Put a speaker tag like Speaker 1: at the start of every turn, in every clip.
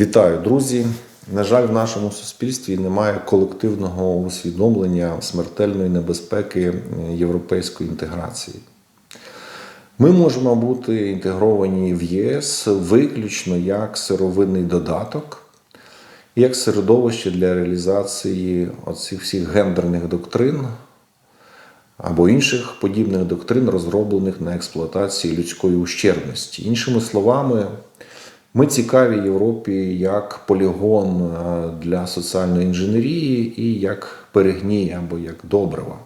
Speaker 1: Вітаю, друзі! На жаль, в нашому суспільстві немає колективного усвідомлення смертельної небезпеки європейської інтеграції. Ми можемо бути інтегровані в ЄС виключно як сировинний додаток, як середовище для реалізації оцих всіх гендерних доктрин або інших подібних доктрин, розроблених на експлуатації людської ущербності. Іншими словами, ми цікаві Європі як полігон е, для соціальної інженерії і як перегній або як добрива.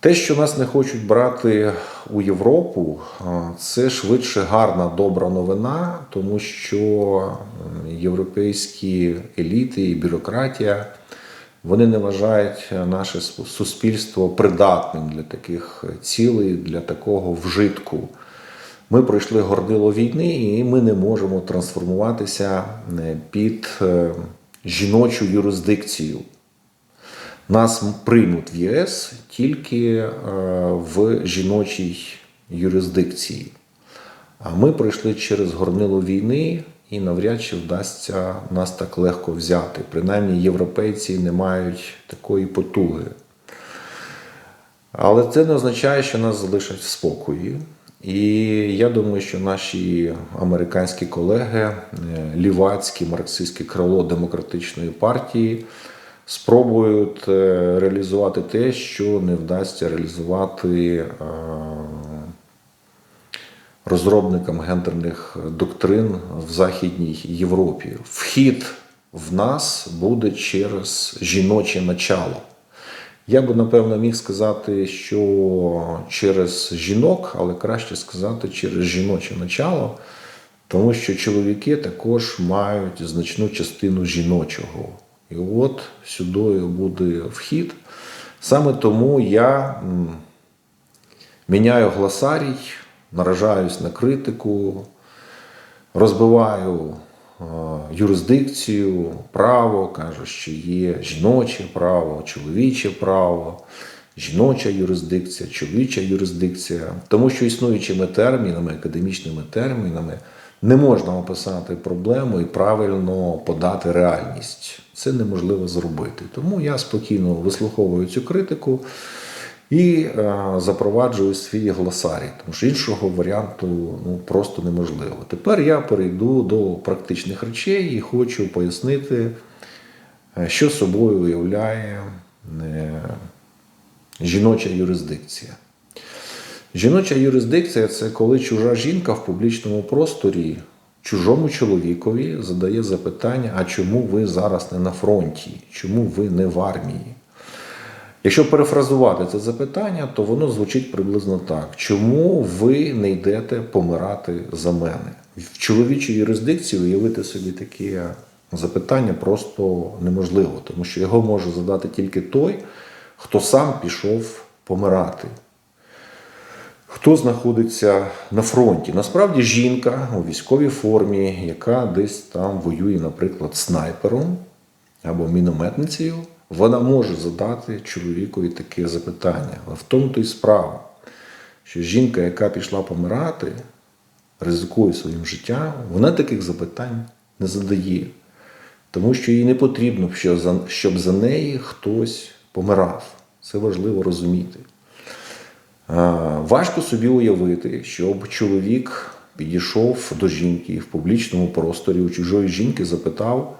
Speaker 1: Те, що нас не хочуть брати у Європу, е, це швидше гарна добра новина, тому що європейські еліти і бюрократія вони не вважають наше суспільство придатним для таких цілей, для такого вжитку. Ми пройшли горнило війни, і ми не можемо трансформуватися під е, жіночу юрисдикцію. Нас приймуть в ЄС тільки е, в жіночій юрисдикції. А ми пройшли через горнило війни і навряд чи вдасться нас так легко взяти. Принаймні, європейці не мають такої потуги. Але це не означає, що нас залишать в спокої. І я думаю, що наші американські колеги, е, лівацьке, марксистське крило демократичної партії спробують е, реалізувати те, що не вдасться реалізувати е, розробникам гендерних доктрин в Західній Європі. Вхід в нас буде через жіноче начало. Я би напевно міг сказати, що через жінок, але краще сказати через жіноче начало, тому що чоловіки також мають значну частину жіночого. І от сюди буде вхід. Саме тому я міняю гласарій, наражаюсь на критику, розбиваю юрисдикцію, право, кажу, що є жіноче право, чоловіче право, жіноча юрисдикція, чоловіча юрисдикція, тому що існуючими термінами, академічними термінами не можна описати проблему і правильно подати реальність. Це неможливо зробити. Тому я спокійно вислуховую цю критику. І е, запроваджую свій гласарій, тому що іншого варіанту ну, просто неможливо. Тепер я перейду до практичних речей і хочу пояснити, е, що собою уявляє е, жіноча юрисдикція. Жіноча юрисдикція це коли чужа жінка в публічному просторі чужому чоловікові задає запитання: а чому ви зараз не на фронті? Чому ви не в армії? Якщо перефразувати це запитання, то воно звучить приблизно так: чому ви не йдете помирати за мене? В чоловічій юрисдикції уявити собі таке запитання просто неможливо, тому що його може задати тільки той, хто сам пішов помирати. Хто знаходиться на фронті? Насправді жінка у військовій формі, яка десь там воює, наприклад, снайпером або мінометницею вона може задати чоловікові таке запитання. Але в тому то й справа, що жінка, яка пішла помирати, ризикує своїм життям, вона таких запитань не задає. Тому що їй не потрібно, щоб за неї хтось помирав. Це важливо розуміти. Важко собі уявити, щоб чоловік підійшов до жінки в публічному просторі у чужої жінки запитав,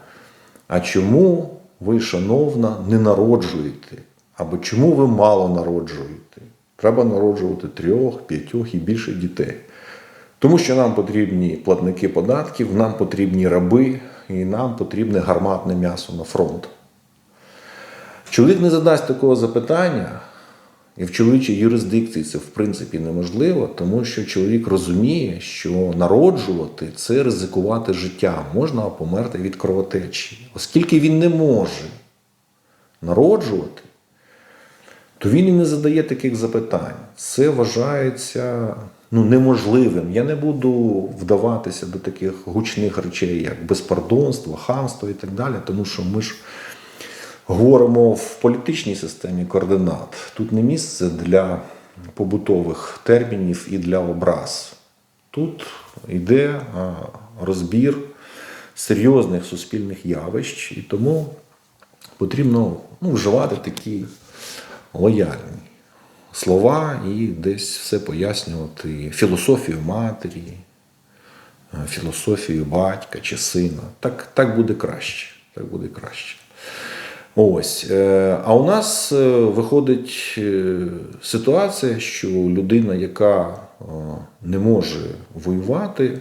Speaker 1: а чому ви, шановна, не народжуєте? Або чому ви мало народжуєте? Треба народжувати трьох, п'ятьох і більше дітей. Тому що нам потрібні платники податків, нам потрібні раби і нам потрібне гарматне м'ясо на фронт. Чоловік не задасть такого запитання, і в чоловічій юрисдикції це в принципі неможливо, тому що чоловік розуміє, що народжувати це ризикувати життям, можна померти від кровотечі. Оскільки він не може народжувати, то він і не задає таких запитань. Це вважається ну, неможливим. Я не буду вдаватися до таких гучних речей, як безпардонство, хамство і так далі, тому що ми ж. Говоримо в політичній системі координат. Тут не місце для побутових термінів і для образ. Тут йде розбір серйозних суспільних явищ, і тому потрібно ну, вживати такі лояльні слова і десь все пояснювати філософію матері, е, філософію батька чи сина. Так, так буде краще. Так буде краще. Ось. е, А у нас е, виходить е, ситуація, що людина, яка не може воювати,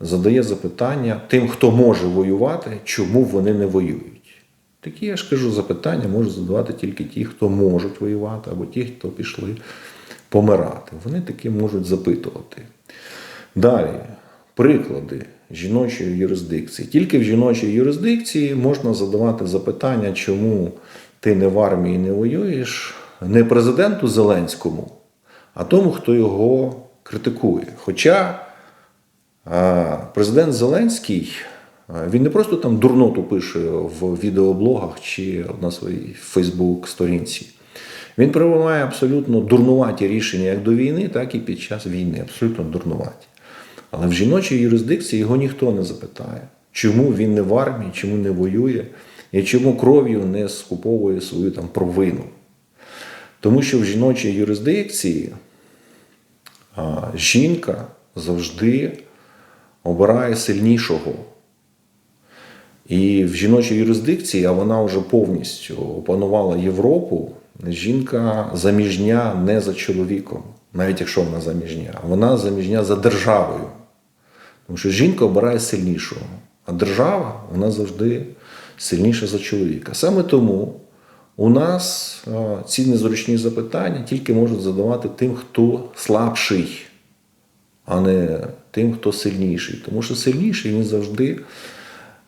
Speaker 1: задає запитання тим, хто може воювати, чому вони не воюють. Такі, я ж кажу, запитання можуть задавати тільки ті, хто можуть воювати, або ті, хто пішли помирати. Вони такі можуть запитувати. Далі, приклади жіночої юрисдикції. Тільки в жіночій юрисдикції можна задавати запитання, чому ти не в армії не воюєш, не президенту Зеленському, а тому, хто його критикує. Хоча президент Зеленський. Він не просто там дурноту пише в відеоблогах чи на своїй Фейсбук-сторінці. Він приймає абсолютно дурнуваті рішення як до війни, так і під час війни. Абсолютно дурнуваті. Але в жіночій юрисдикції його ніхто не запитає, чому він не в армії, чому не воює, і чому кров'ю не скуповує свою там провину. Тому що в жіночій юрисдикції а, жінка завжди обирає сильнішого. І в жіночій юрисдикції, а вона вже повністю опанувала Європу, жінка заміжня не за чоловіком, навіть якщо вона заміжня, вона заміжня за державою. Тому що жінка обирає сильнішого, а держава вона завжди сильніша за чоловіка. Саме тому у нас ці незручні запитання тільки можуть задавати тим, хто слабший, а не тим, хто сильніший. Тому що сильніший він завжди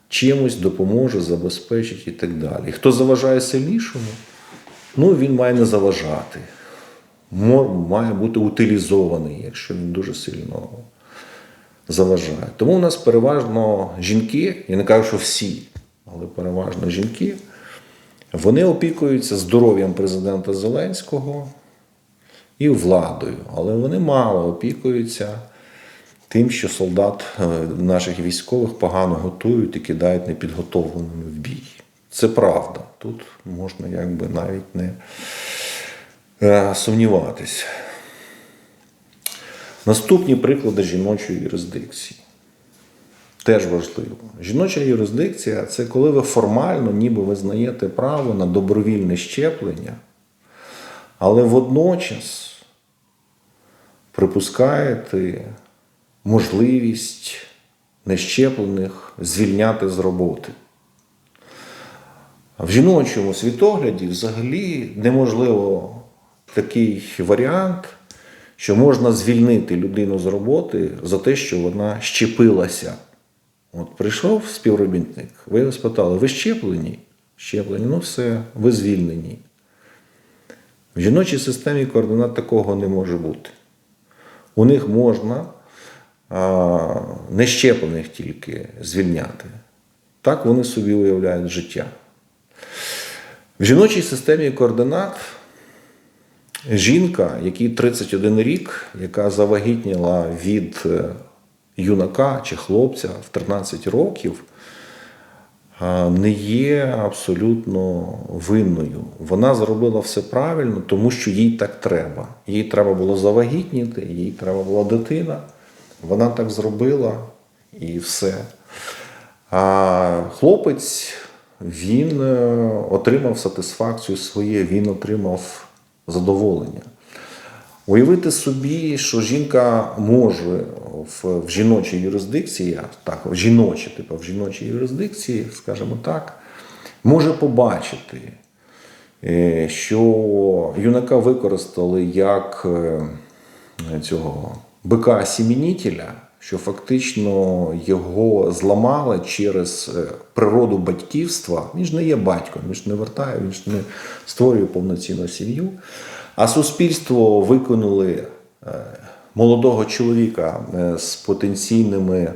Speaker 1: чимось допоможе, забезпечить і так далі. Хто заважає сильнішому, ну він має не заважати. Має бути утилізований, якщо він дуже сильно заважає. Тому у нас переважно жінки, я не кажу, що всі, але переважно жінки, вони опікуються здоров'ям президента Зеленського і владою, але вони мало опікуються тим, що солдат е, наших військових погано готують і кидають непідготовленими в бій. Це правда. Тут можна якби навіть не е, сумніватись. Наступні приклади жіночої юрисдикції. Теж важливо. Жіноча юрисдикція це коли ви формально ніби визнаєте право на добровільне щеплення, але водночас припускаєте можливість нещеплених звільняти з роботи. В жіночому світогляді взагалі неможливо такий варіант, що можна звільнити людину з роботи за те, що вона щепилася. От прийшов співробітник, ви його спитали, ви щеплені? Щеплені, ну все, ви звільнені. В жіночій системі координат такого не може бути. У них можна а, нещеплених тільки звільняти. Так вони собі уявляють життя. В жіночій системі координат жінка, якій 31 рік, яка завагітніла від е, юнака чи хлопця в 13 років, не є абсолютно винною. Вона зробила все правильно, тому що їй так треба. Їй треба було завагітніти, їй треба була дитина. Вона так зробила і все. А хлопець він е, отримав сатисфакцію своє, він отримав задоволення. Уявити собі, що жінка може в, в жіночій юрисдикції, так, в жіночій, типу, в жіночій юрисдикції, скажімо так, може побачити, е, що юнака використали як е, цього бика сімінітеля, що фактично його зламали через е, природу батьківства. Він ж не є батьком, він ж не вертає, він ж не створює повноцінну сім'ю. А суспільство виконали е, молодого чоловіка е, з потенційними,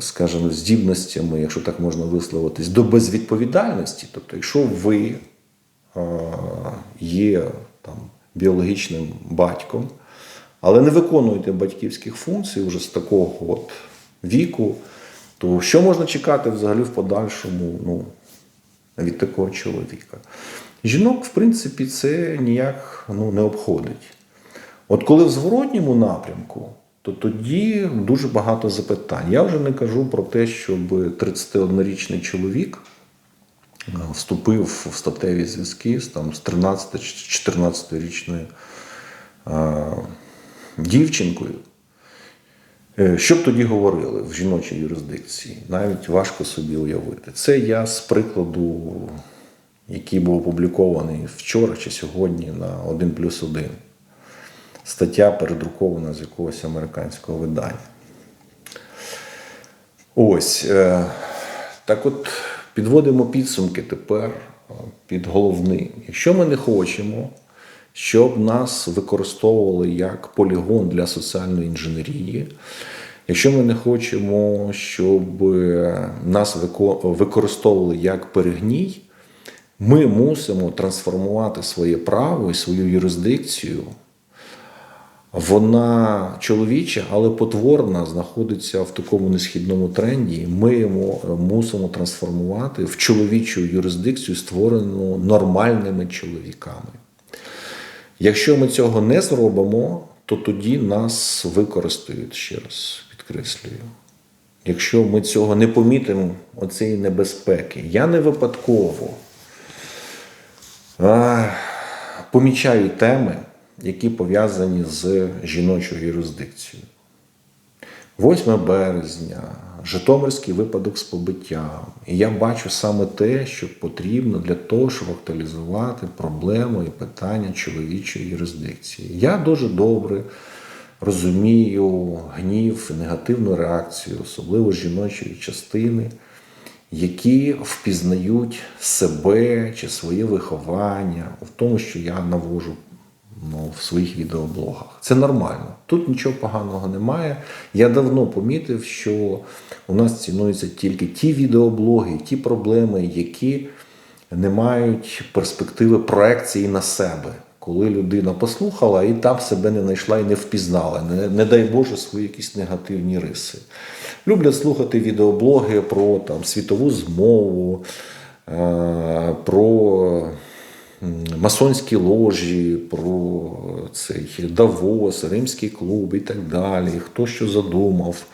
Speaker 1: скажімо, здібностями, якщо так можна висловитись, до безвідповідальності. Тобто, якщо ви є там, біологічним батьком, але не виконуєте батьківських функцій вже з такого от віку, то що можна чекати взагалі в подальшому ну, від такого чоловіка? Жінок, в принципі, це ніяк ну, не обходить. От коли в зворотньому напрямку, то тоді дуже багато запитань. Я вже не кажу про те, щоб 31-річний чоловік е, вступив в статеві зв'язки з 13 чи 14 річною дівчинкою. Е, Що б тоді говорили в жіночій юрисдикції? Навіть важко собі уявити. Це я з прикладу, який був опублікований вчора чи сьогодні на 1 плюс 1. Стаття передрукована з якогось американського видання. Ось. е, Так от підводимо підсумки тепер е, під головним. Якщо ми не хочемо, щоб нас використовували як полігон для соціальної інженерії, якщо ми не хочемо, щоб е, нас використовували як перегній, ми мусимо трансформувати своє право і свою юрисдикцію вона чоловіча, але потворна, знаходиться в такому несхідному тренді. Ми йому мусимо трансформувати в чоловічу юрисдикцію, створену нормальними чоловіками. Якщо ми цього не зробимо, то тоді нас використають ще раз, підкреслюю. Якщо ми цього не помітимо, оцієї небезпеки, я не випадково а, помічаю теми, які пов'язані з жіночою юрисдикцією. 8 березня, Житомирський випадок з побиттям. І я бачу саме те, що потрібно для того, щоб актуалізувати проблему і питання чоловічої юрисдикції. Я дуже добре розумію гнів, негативну реакцію, особливо жіночої частини, які впізнають себе чи своє виховання в тому, що я навожу ну, в своїх відеоблогах. Це нормально. Тут нічого поганого немає. Я давно помітив, що у нас цінуються тільки ті відеоблоги, ті проблеми, які не мають перспективи проекції на себе. Коли людина послухала і там себе не знайшла і не впізнала, не, не дай Боже, свої якісь негативні риси. Люблять слухати відеоблоги про там, світову змову, е, про масонські ложі, про цей Давос, Римський клуб і так далі, хто що задумав.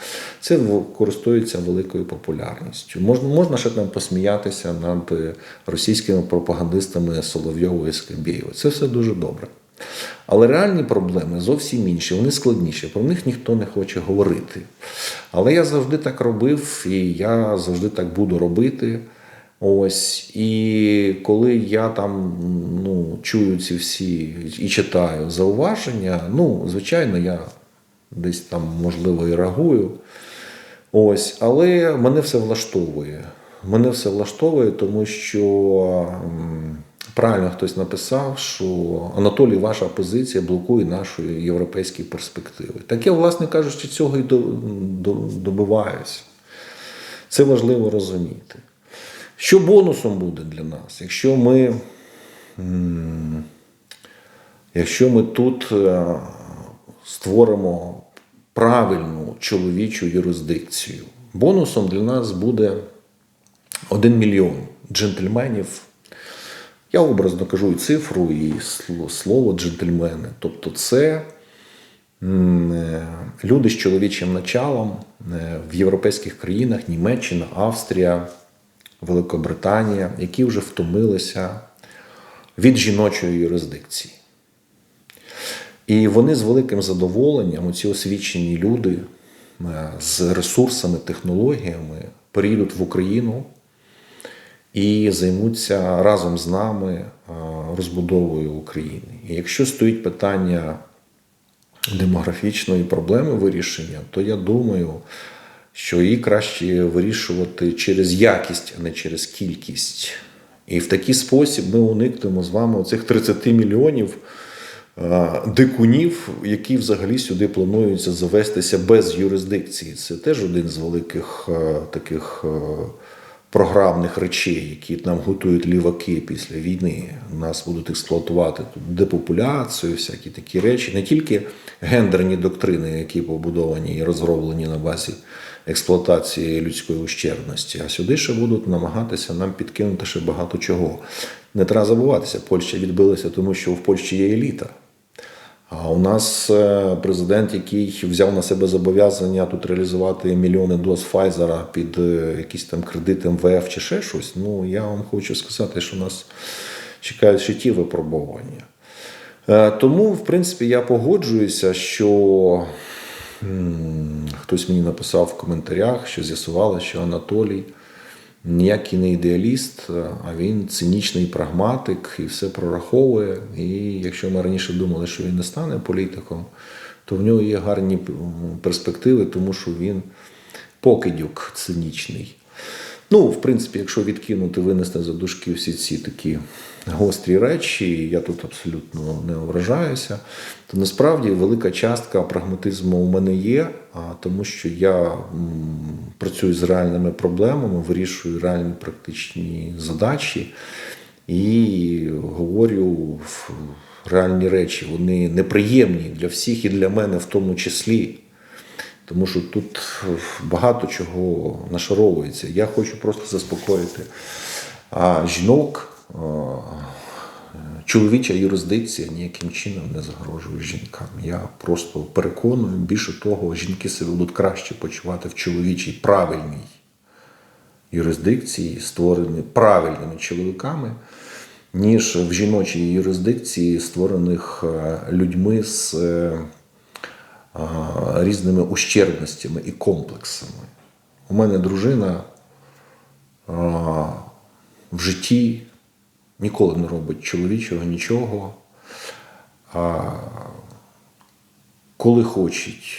Speaker 1: Це користується великою популярністю. Можна, можна ще там посміятися над е, російськими пропагандистами Соловйова і Скабєєва. Це все дуже добре. Але реальні проблеми зовсім інші, вони складніші. Про них ніхто не хоче говорити. Але я завжди так робив, і я завжди так буду робити. Ось і коли я там ну, чую ці всі і читаю зауваження, ну, звичайно, я десь там можливо і реагую. Ось, але мене все влаштовує. Мене все влаштовує, тому що правильно хтось написав, що Анатолій, ваша позиція блокує наші європейські перспективи. Так я, власне кажучи, цього до- добиваюся. Це важливо розуміти. Що бонусом буде для нас, якщо ми, якщо ми тут е, створимо правильну чоловічу юрисдикцію? Бонусом для нас буде 1 мільйон джентльменів. Я образно кажу і цифру, і сло- слово джентльмени. Тобто, це е, люди з чоловічим началом е, в європейських країнах Німеччина, Австрія, Великобританія, які вже втомилися від жіночої юрисдикції. І вони з великим задоволенням, ці освічені люди е, з ресурсами, технологіями, приїдуть в Україну і займуться разом з нами е, розбудовою України. І якщо стоїть питання демографічної проблеми вирішення, то я думаю, що її краще вирішувати через якість, а не через кількість. І в такий спосіб ми уникнемо з вами цих 30 мільйонів е, дикунів, які взагалі сюди плануються завестися без юрисдикції. Це теж один з великих е, таких е, програмних речей, які нам готують ліваки після війни. Нас будуть експлуатувати тут депопуляцію, всякі такі речі, не тільки гендерні доктрини, які побудовані і розроблені на базі експлуатації людської ущербності, а сюди ще будуть намагатися нам підкинути ще багато чого. Не треба забуватися, Польща відбилася, тому що в Польщі є еліта. А у нас е, президент, який взяв на себе зобов'язання тут реалізувати мільйони доз Файзера під е, якісь там кредит МВФ чи ще щось. Ну я вам хочу сказати, що нас чекають ще ті випробування. Е, Тому, в принципі, я погоджуюся, що хтось мені написав в коментарях, що з'ясувало, що Анатолій ніякий не ідеаліст, а він цинічний прагматик і все прораховує. І якщо ми раніше думали, що він не стане політиком, то в нього є гарні перспективи, тому що він покидюк цинічний. Ну, в принципі, якщо відкинути, винести за дужки всі ці такі гострі речі, я тут абсолютно не ображаюся, то насправді велика частка прагматизму у мене є, тому що я працюю з реальними проблемами, вирішую реальні практичні задачі і говорю реальні речі. Вони неприємні для всіх і для мене в тому числі. Тому що тут багато чого нашаровується. Я хочу просто заспокоїти жінок. Чоловіча юрисдикція ніяким чином не загрожує жінкам. Я просто переконую, більше того, жінки себе будуть краще почувати в чоловічій правильній юрисдикції, створені правильними чоловіками, ніж в жіночій юрисдикції, створених е, людьми з е, різними ущербностями і комплексами. У мене дружина в житті ніколи не робить чоловічого нічого. А коли хочуть,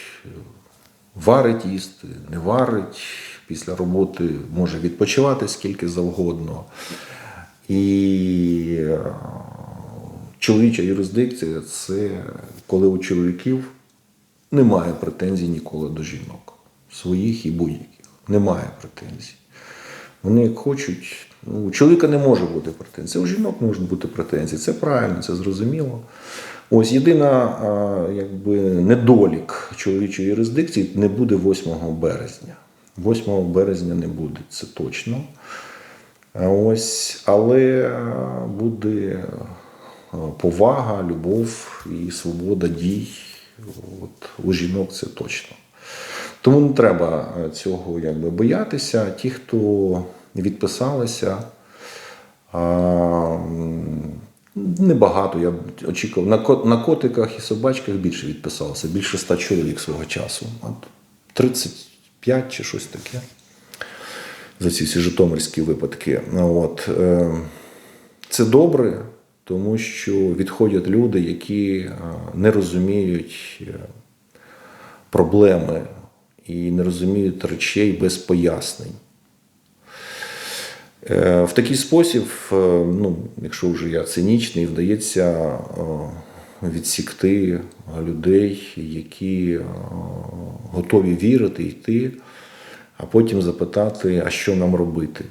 Speaker 1: варить їсти, не варить, після роботи може відпочивати скільки завгодно. І е, чоловіча юрисдикція це коли у чоловіків немає претензій ніколи до жінок, своїх і будь-яких. Немає претензій. Вони як хочуть. Ну, у чоловіка не може бути претензій, у жінок можуть бути претензії. Це правильно, це зрозуміло. Ось єдина якби, недолік чоловічої юрисдикції не буде 8 березня. 8 березня не буде, це точно. Ось, але буде повага, любов і свобода дій. От, у жінок це точно. Тому не треба цього якби, боятися. Ті, хто відписалися, небагато. Я очікував. На, ко- на котиках і собачках більше відписалося, більше ста чоловік свого часу. От 35 чи щось таке. За ці всі житомирські випадки. От, е, це добре, тому що відходять люди, які не розуміють е, проблеми і не розуміють речей без пояснень. Е, В такий спосіб, е, ну, якщо вже я цинічний, вдається е, відсікти людей, які готові вірити, йти, а потім запитати, а що нам робити.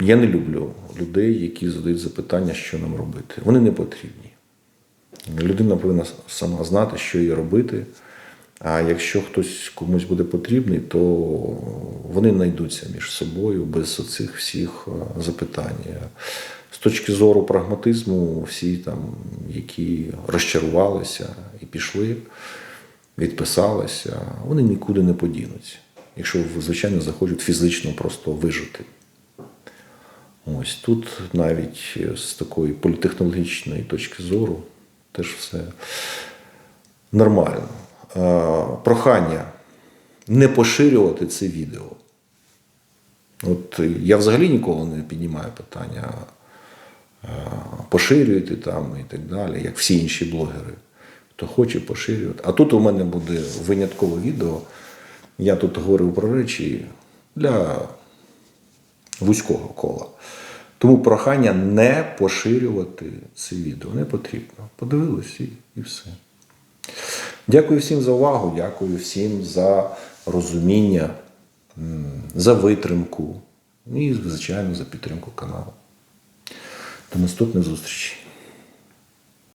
Speaker 1: Я не люблю людей, які задають запитання, що нам робити. Вони не потрібні. Людина повинна сама знати, що їй робити. А якщо хтось комусь буде потрібний, то вони знайдуться між собою без оцих всіх е, запитань. З точки зору прагматизму, всі там, які розчарувалися і пішли, відписалися, вони нікуди не подінуться. Якщо, звичайно, захочуть фізично просто вижити. Ось тут навіть з такої політехнологічної точки зору теж все нормально. Е, Прохання не поширювати це відео. От я взагалі ніколи не піднімаю питання, е, поширюйте там і так далі, як всі інші блогери. Хто хоче поширювати. А тут у мене буде виняткове відео. Я тут говорив про речі для вузького кола. Тому прохання не поширювати це відео. Не потрібно. Подивилися і все. Дякую всім за увагу, дякую всім за розуміння за витримку і, звичайно, за підтримку каналу. До наступних зустрічей.